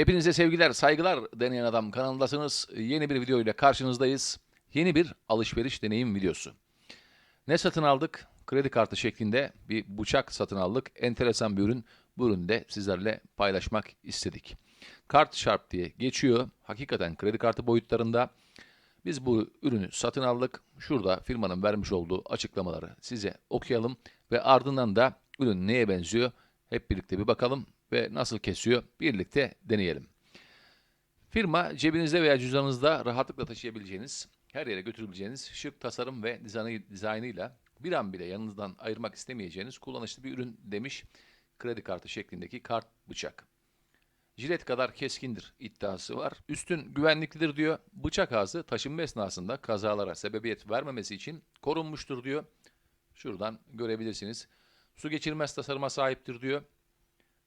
Hepinize sevgiler, saygılar deneyen adam kanalındasınız. Yeni bir video ile karşınızdayız. Yeni bir alışveriş deneyim videosu. Ne satın aldık? Kredi kartı şeklinde bir bıçak satın aldık. Enteresan bir ürün. Bu ürünü de sizlerle paylaşmak istedik. Kart Sharp diye geçiyor. Hakikaten kredi kartı boyutlarında. Biz bu ürünü satın aldık. Şurada firmanın vermiş olduğu açıklamaları size okuyalım ve ardından da ürün neye benziyor hep birlikte bir bakalım ve nasıl kesiyor birlikte deneyelim. Firma cebinizde veya cüzdanınızda rahatlıkla taşıyabileceğiniz, her yere götürebileceğiniz şık tasarım ve dizaynı, dizaynıyla bir an bile yanınızdan ayırmak istemeyeceğiniz kullanışlı bir ürün demiş kredi kartı şeklindeki kart bıçak. Jilet kadar keskindir iddiası var. Üstün güvenliklidir diyor. Bıçak ağzı taşınma esnasında kazalara sebebiyet vermemesi için korunmuştur diyor. Şuradan görebilirsiniz. Su geçirmez tasarıma sahiptir diyor.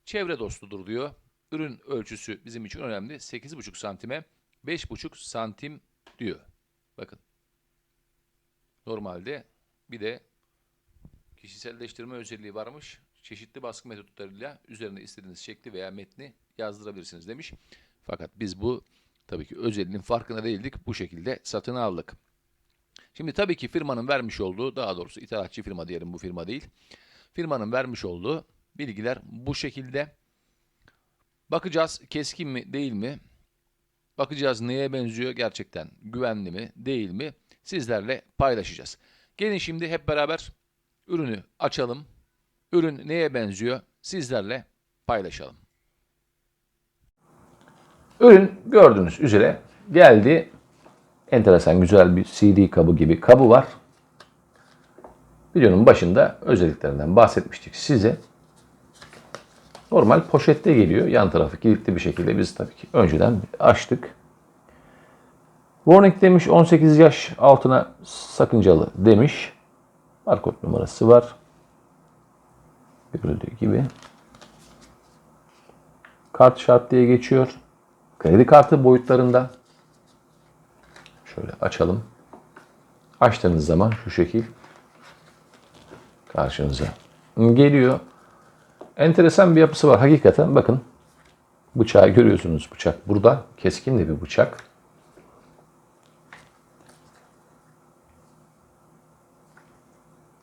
Çevre dostudur diyor. Ürün ölçüsü bizim için önemli. 8,5 santime 5,5 santim diyor. Bakın. Normalde bir de kişiselleştirme özelliği varmış. Çeşitli baskı metotlarıyla üzerine istediğiniz şekli veya metni yazdırabilirsiniz demiş. Fakat biz bu tabii ki özelliğinin farkına değildik. Bu şekilde satın aldık. Şimdi tabii ki firmanın vermiş olduğu, daha doğrusu ithalatçı firma diyelim bu firma değil. Firmanın vermiş olduğu bilgiler bu şekilde. Bakacağız keskin mi değil mi? Bakacağız neye benziyor gerçekten güvenli mi değil mi? Sizlerle paylaşacağız. Gelin şimdi hep beraber ürünü açalım. Ürün neye benziyor? Sizlerle paylaşalım. Ürün gördüğünüz üzere geldi. Enteresan güzel bir CD kabı gibi kabı var. Videonun başında özelliklerinden bahsetmiştik size. Normal poşette geliyor. Yan tarafı kilitli bir şekilde biz tabii ki önceden açtık. Warning demiş 18 yaş altına sakıncalı demiş. Barkod numarası var. Görüldüğü gibi. Kart şart diye geçiyor. Kredi kartı boyutlarında. Şöyle açalım. Açtığınız zaman şu şekil karşınıza geliyor. Enteresan bir yapısı var hakikaten. Bakın bıçağı görüyorsunuz. Bıçak burada. Keskin de bir bıçak.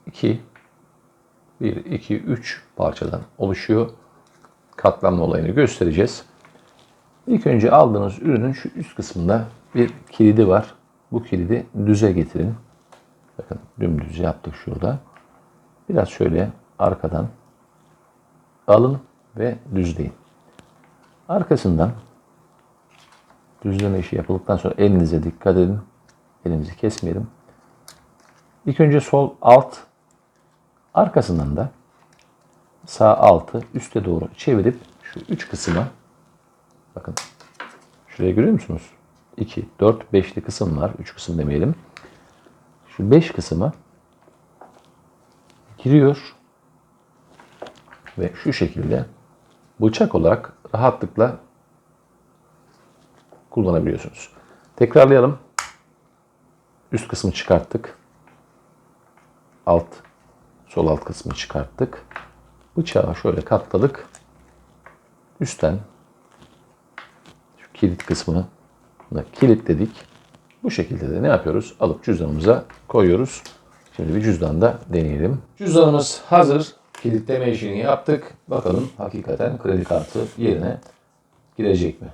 İki, bir, iki, üç parçadan oluşuyor. Katlanma olayını göstereceğiz. İlk önce aldığınız ürünün şu üst kısmında bir kilidi var. Bu kilidi düze getirin. Bakın dümdüz yaptık şurada. Biraz şöyle arkadan alın ve düzleyin. Arkasından düzleme işi yapıldıktan sonra elinize dikkat edin. Elimizi kesmeyelim. İlk önce sol alt arkasından da sağ altı üste doğru çevirip şu üç kısma bakın şuraya görüyor musunuz? 2, 4, 5'li kısım var. 3 kısım demeyelim. Şu 5 kısma giriyor ve şu şekilde bıçak olarak rahatlıkla kullanabiliyorsunuz. Tekrarlayalım. Üst kısmı çıkarttık. Alt, sol alt kısmı çıkarttık. Bıçağı şöyle katladık. Üstten şu kilit kısmını da kilitledik. Bu şekilde de ne yapıyoruz? Alıp cüzdanımıza koyuyoruz. Şimdi bir cüzdanda deneyelim. Cüzdanımız hazır. Kilitleme işini yaptık. Bakalım hakikaten kredi kartı yerine girecek mi?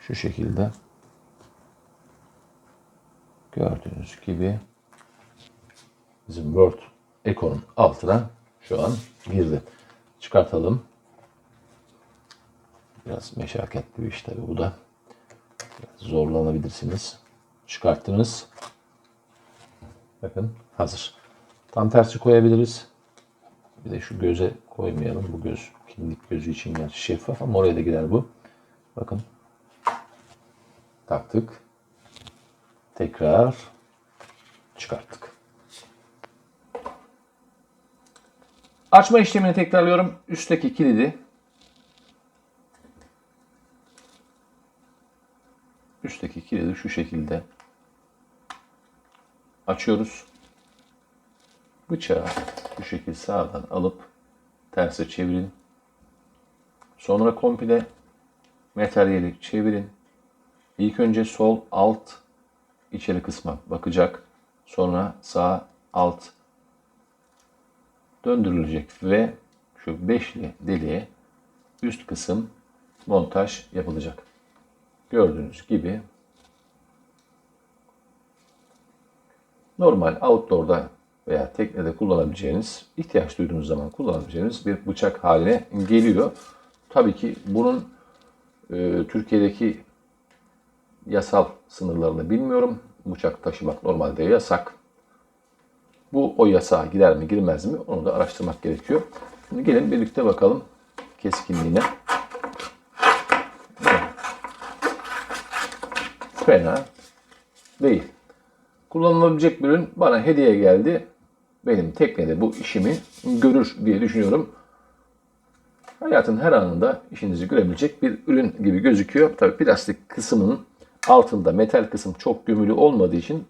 Şu şekilde. Gördüğünüz gibi bizim Word Eco'nun altına şu an girdi. Çıkartalım. Biraz meşakkatli bir iş tabii bu da. Zorlanabilirsiniz. Çıkarttınız. Bakın hazır. Tam tersi koyabiliriz. Bir de şu göze koymayalım. Bu göz kimlik gözü için gerçi şeffaf ama oraya da gider bu. Bakın. Taktık. Tekrar çıkarttık. Açma işlemini tekrarlıyorum. Üstteki kilidi üstteki kilidi şu şekilde açıyoruz. Bıçağı bu şekilde sağdan alıp terse çevirin. Sonra komple materyali çevirin. İlk önce sol alt içeri kısma bakacak. Sonra sağ alt döndürülecek ve şu beşli deliğe üst kısım montaj yapılacak. Gördüğünüz gibi normal outdoor'da veya teknede kullanabileceğiniz, ihtiyaç duyduğunuz zaman kullanabileceğiniz bir bıçak haline geliyor. Tabii ki bunun e, Türkiye'deki yasal sınırlarını bilmiyorum. Bıçak taşımak normalde yasak. Bu o yasağa girer mi girmez mi onu da araştırmak gerekiyor. Şimdi gelin birlikte bakalım keskinliğine. Fena değil. Kullanılabilecek bir ürün bana hediye geldi. Benim teknede bu işimi görür diye düşünüyorum. Hayatın her anında işinizi görebilecek bir ürün gibi gözüküyor. Tabii plastik kısmının altında metal kısım çok gömülü olmadığı için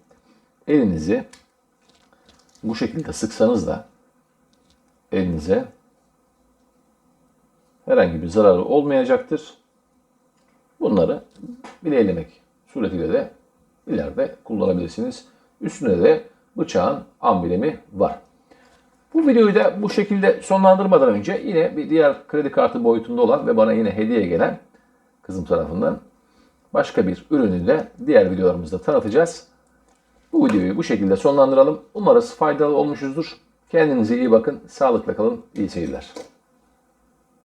elinizi bu şekilde sıksanız da elinize herhangi bir zararı olmayacaktır. Bunları bileylemek suretiyle de ileride kullanabilirsiniz. Üstünde de bıçağın amblemi var. Bu videoyu da bu şekilde sonlandırmadan önce yine bir diğer kredi kartı boyutunda olan ve bana yine hediye gelen kızım tarafından başka bir ürünü de diğer videolarımızda tanıtacağız. Bu videoyu bu şekilde sonlandıralım. Umarız faydalı olmuşuzdur. Kendinize iyi bakın, sağlıkla kalın, iyi seyirler.